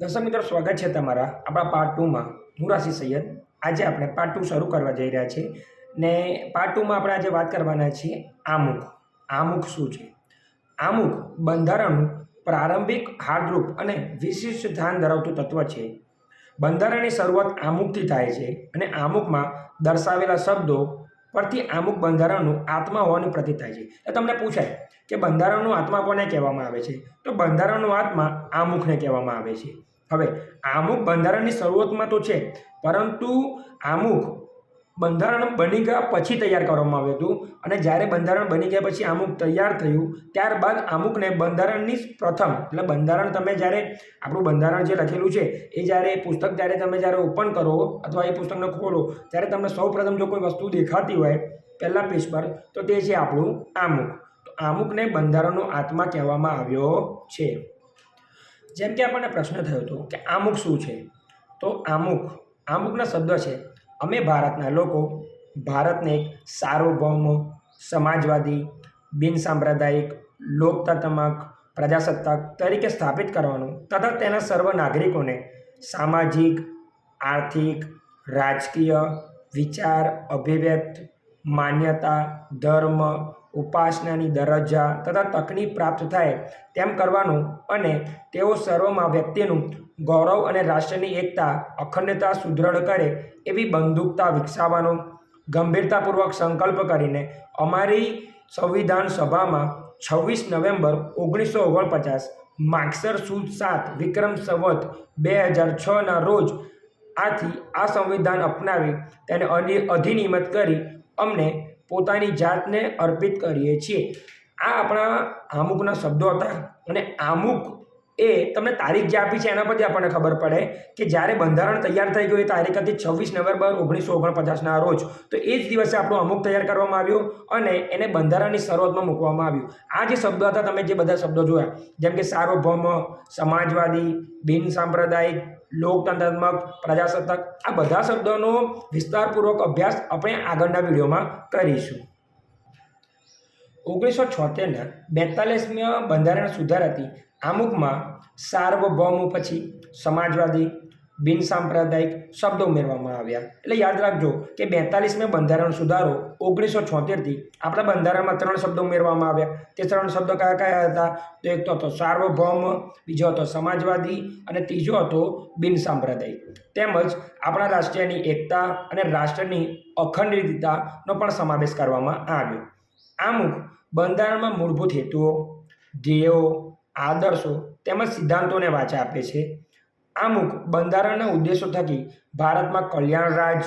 દર્શક મિત્રો, સ્વાગત છે તમારા આપણા પાર્ટ ટુમાં હું રાશિ સૈયદ. આજે આપણે પાર્ટ ટુ શરૂ કરવા જઈ રહ્યા છીએ ને પાર્ટ ટુમાં આપણે આજે વાત કરવાના છીએ આમુખ. આમુખ શું છે? આમુખ બંધારણનું પ્રારંભિક હાર્દરૂપ અને વિશિષ્ટ ધ્યાન ધરાવતું તત્વ છે. બંધારણની શરૂઆત આમુખથી થાય છે અને આમુખમાં દર્શાવેલા શબ્દો પરથી અમુક બંધારણનું આત્મા હોવાની પ્રતીત થાય છે. એટલે તમને પૂછાય કે બંધારણનું આત્મા કોને કહેવામાં આવે છે? તો બંધારણનું આત્મા આમુખને કહેવામાં આવે છે. હવે, આમુખ બંધારણની શરૂઆતમાં તો છે, પરંતુ આમુખ બંધારણ બની ગયા પછી તૈયાર કરવામાં આવ્યું હતું. અને જ્યારે બંધારણ બની ગયા પછી અમુક તૈયાર થયું, ત્યારબાદ અમુકને બંધારણની પ્રથમ, એટલે બંધારણ તમે જ્યારે, આપણું બંધારણ જે લખેલું છે, એ જ્યારે એ પુસ્તક જ્યારે તમે જ્યારે ઓપન કરો અથવા એ પુસ્તકને ખોલો, ત્યારે તમને સૌ પ્રથમ જો કોઈ વસ્તુ દેખાતી હોય, પહેલાં પેજ પર, તો તે છે આપણું આમુક. તો આમુકને બંધારણનો આત્મા કહેવામાં આવ્યો છે. જેમ કે આપણને પ્રશ્ન થયો હતો કે આમુક શું છે? તો આમુક, આમુકના શબ્દ છે અમે ભારતના લોકો ભારતને એક સાર્વભૌમ સમાજવાદી બિનસાંપ્રદાયિક લોકતંત્રમક, પ્રજાસત્તાક તરીકે સ્થાપિત કરવાનું તથા તેના સર્વ નાગરિકોને સામાજિક, આર્થિક, રાજકીય વિચાર, અભિવ્યક્ત, માન્યતા, ધર્મ, ઉપાસનાની દરજ્જા તથા તકની પ્રાપ્ત થાય તેમ કરવાનું અને તેઓ સર્વમાં વ્યક્તિનું ગૌરવ અને રાષ્ટ્રની એકતા, અખંડતા સુદૃઢ કરે એવી બંદૂકતા વિકસાવવાનો ગંભીરતાપૂર્વક સંકલ્પ કરીને અમારી સંવિધાન સભામાં છવ્વીસ નવેમ્બર ઓગણીસો ઓગણપચાસ માગસર સુદ સાત વિક્રમ સંવત બે હજાર છના રોજ આથી આ સંવિધાન અપનાવી તેને અધિ અધિનિયમિત કરી અમને પોતાની જાતને અર્પિત કરીએ છીએ. આ આપણા આમુકના શબ્દો હતા અને આમુખ એ તમને તારીખ જે આપી છે એના પરથી આપણને ખબર પડે કે જ્યારે બંધારણ તૈયાર થઈ ગયું એ તારીખ હતી છવ્વીસ નવેમ્બર ઓગણીસો ઓગણપચાસના રોજ. તો એ જ દિવસે આપણું અમુક તૈયાર કરવામાં આવ્યું અને એને બંધારણની શરૂઆતમાં મૂકવામાં આવ્યું. આ જે શબ્દો હતા તમે જે બધા શબ્દો જોયા, જેમ કે સાર્વભૌમ, સમાજવાદી, બિન સાંપ્રદાયિક લોકતંત્રાત્મક પ્રજાસત્તાક, આ બધા શબ્દોનો વિસ્તારપૂર્વક અભ્યાસ આપણે આગળના વિડીયોમાં કરીશું. ઓગણીસો છોતેરના બેતાલીસમી બંધારણ સુધારાથી આમુખમાં સાર્વભૌમ પછી સમાજવાદી, બિન સાંપ્રદાયિક શબ્દો ઉમેરવામાં આવ્યા. એટલે યાદ રાખજો કે બેતાલીસમી બંધારણ સુધારો ઓગણીસો છોતેરથી આપણા બંધારણમાં ત્રણ શબ્દો ઉમેરવામાં આવ્યા. તે ત્રણ શબ્દો કયા કયા હતા? તો એક તો હતો સાર્વભૌમ, બીજો હતો સમાજવાદી અને ત્રીજો હતો બિન સાંપ્રદાયિક. તેમજ આપણા રાષ્ટ્રીયની એકતા અને રાષ્ટ્રની અખંડિતતાનો પણ સમાવેશ કરવામાં આવ્યો. અમુક બંધારણમાં મૂળભૂત હેતુઓ, ધ્યેયો આદર્શો તેમજ સિદ્ધાંતોને વાચા આપે છે. આમુખ બંધારણના ઉદ્દેશો થકી ભારતમાં કલ્યાણ રાજ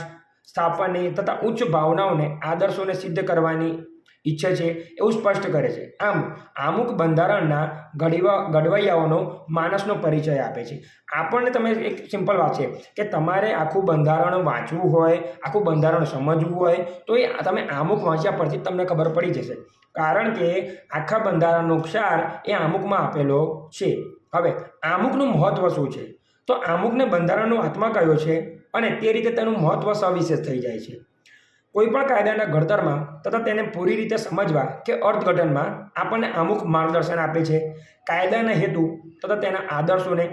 સ્થાપવાની તથા ઉચ્ચ ભાવનાઓને આદર્શોને સિદ્ધ કરવાની ઈચ્છે છે એવું સ્પષ્ટ કરે છે. આમ, અમુક બંધારણના ઘડીવા ઘડવૈયાઓનો માણસનો પરિચય આપે છે. આપણને તમે એક સિમ્પલ વાત છે કે તમારે આખું બંધારણ વાંચવું હોય, આખું બંધારણ સમજવું હોય, તો એ તમે આમુખ વાંચ્યા પરથી તમને ખબર પડી જશે. કારણ કે આખા બંધારણનો ક્ષાર એ આમુખમાં આપેલો છે. હવે આમુખનું મહત્ત્વ શું છે? તો આમુખને બંધારણનો આત્મા કયો છે? અને તે રીતે તેનું મહત્ત્વ સવિશેષ થઈ જાય છે. કોઈપણ કાયદાના ઘડતરમાં તથા તેને પૂરી રીતે સમજવા કે અર્થઘટનમાં આપણને અમુક માર્ગદર્શન આપે છે. કાયદાના હેતુ તથા તેના આદર્શોને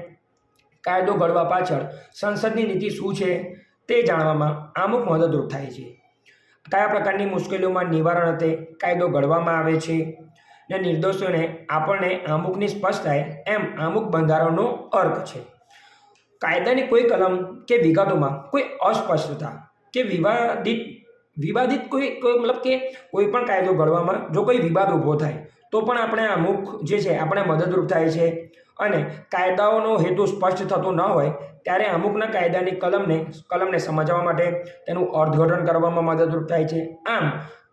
કાયદો ઘડવા પાછળ સંસદની નીતિ શું છે તે જાણવામાં અમુક મદદરૂપ થાય છે. કયા પ્રકારની મુશ્કેલીઓમાં નિવારણ અર્થે કાયદો ઘડવામાં આવે છે? ને નિર્દોષોને આપણને અમુકની સ્પષ્ટ થાય એમ અમુક બંધારણનો અર્થ છે. કાયદાની કોઈ કલમ કે વિગતોમાં કોઈ અસ્પષ્ટતા કે વિવાદિત વિવાદિત કોઈ કોઈ મતલબ કે કોઈ પણ કાયદો ઘડવામાં જો કોઈ વિવાદ ઊભો થાય, તો પણ આપણે અમુક જે છે, આપણે મદદરૂપ થાય છે. અને કાયદાઓનો હેતુ સ્પષ્ટ થતો ન હોય, ત્યારે અમુકના કાયદાની કલમને કલમને સમજવા માટે તેનું અર્થઘટન કરવામાં મદદરૂપ થાય છે. આમ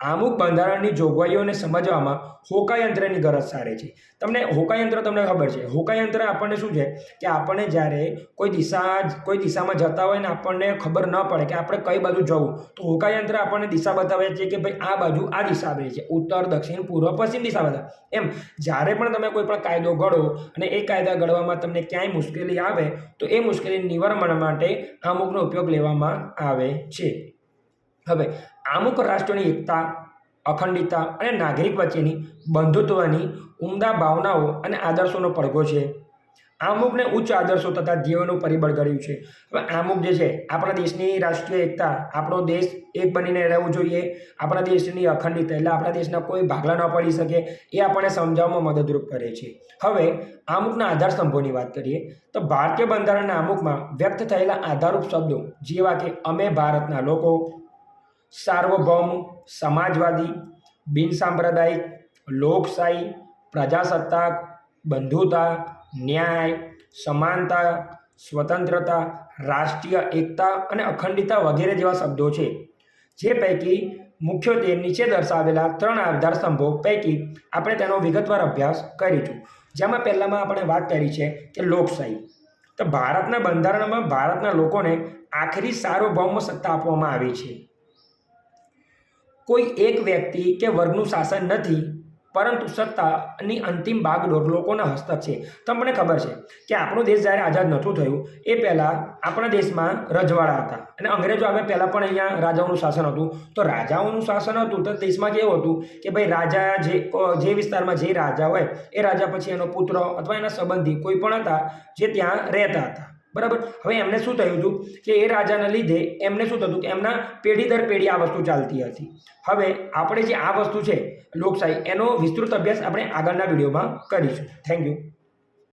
અમુક બંધારણની જોગવાઈઓને સમજવામાં હોકાયંત્રની ગરજ સારે છે. તમને હોકાયંત્ર તમને ખબર છે. હોકાયંત્ર આપણને શું છે કે આપણને જ્યારે કોઈ દિશા કોઈ દિશામાં જતા હોય ને આપણને ખબર ન પડે કે આપણે કઈ બાજુ જવું, તો હોકાયંત્ર આપણને દિશા બતાવે છે કે ભાઈ આ બાજુ આ દિશા આવેલી છે. ઉત્તર, દક્ષિણ, પૂર્વ, પશ્ચિમ દિશા બતાવે એમ જ્યારે પણ તમે કોઈ પણ કાયદો ઘડો અને એ કાયદા ઘડવામાં તમને ક્યાંય મુશ્કેલી આવે, તો એ મુશ્કેલી નિવારણ માટે અમુકનો ઉપયોગ લેવામાં આવે છે. હવે અમુક રાષ્ટ્રોની એકતા, અખંડિતતા અને નાગરિક વચ્ચેની બંધુત્વની ઉમદા ભાવનાઓ અને આદર્શોનો પડઘો છે. આમુકને ઉચ્ચ આદર્શો તથા ધ્યેયોનું પરિબળ ગળ્યું છે. હવે આમુક જે છે, આપણા દેશની રાષ્ટ્રીય એકતા, આપણો દેશ એક બનીને રહેવું જોઈએ. આપણા દેશની અખંડિતતા એટલે આપણા દેશના કોઈ ભાગલા ન પડી શકે એ આપણને સમજાવવામાં મદદરૂપ કરે છે. હવે આમુકના આધાર સ્તંભોની વાત કરીએ, તો ભારતીય બંધારણના આમુકમાં વ્યક્ત થયેલા આધારરૂપ શબ્દો જેવા કે અમે ભારતના લોકો સાર્વભૌમ, સમાજવાદી, બિનસાંપ્રદાયિક, લોકશાહી, પ્રજાસત્તાક, બંધુતા, ન્યાય, સમાનતા, સ્વતંત્રતા, રાષ્ટ્રીય એકતા અને અખંડિતતા વગેરે જેવા શબ્દો છે. જે પૈકી મુખ્યત્વે નીચે દર્શાવેલા ત્રણ આધાર સ્તંભો પૈકી આપણે તેનો વિગતવાર અભ્યાસ કરીશું. જેમાં પહેલામાં આપણે વાત કરી છે કે લોકશાહી. તો ભારતના બંધારણમાં ભારતના લોકોને આખરી સાર્વભૌમ સત્તા આપવામાં આવી છે. કોઈ એક વ્યક્તિ કે વર્ગનું શાસન નથી, પરંતુ સત્તાની અંતિમ બાગડોર લોકોના હસ્તક છે. તમને ખબર છે કે આપણો દેશ જ્યારે આઝાદ નહોતું થયું, એ પહેલાં આપણા દેશમાં રજવાડા હતા. અને અંગ્રેજો આવે પહેલાં પણ અહીંયા રાજાઓનું શાસન હતું. તો રાજાઓનું શાસન હતું તો દેશમાં કેવું હતું કે ભાઈ રાજા જે જે વિસ્તારમાં જે રાજા હોય, એ રાજા પછી એનો પુત્ર અથવા એના સંબંધી કોઈ પણ હતા જે ત્યાં રહેતા હતા. બરાબર? હવે એમને શું થયું હતું કે એ રાજાના લીધે એમને શું થતું કે એમના પેઢી દર પેઢી આ વસ્તુ ચાલતી હતી. હવે આપણે જે આ વસ્તુ છે, લોકશાહી, એનો વિસ્તૃત અભ્યાસ આપણે આગળના વિડીયોમાં કરીશું. Thank you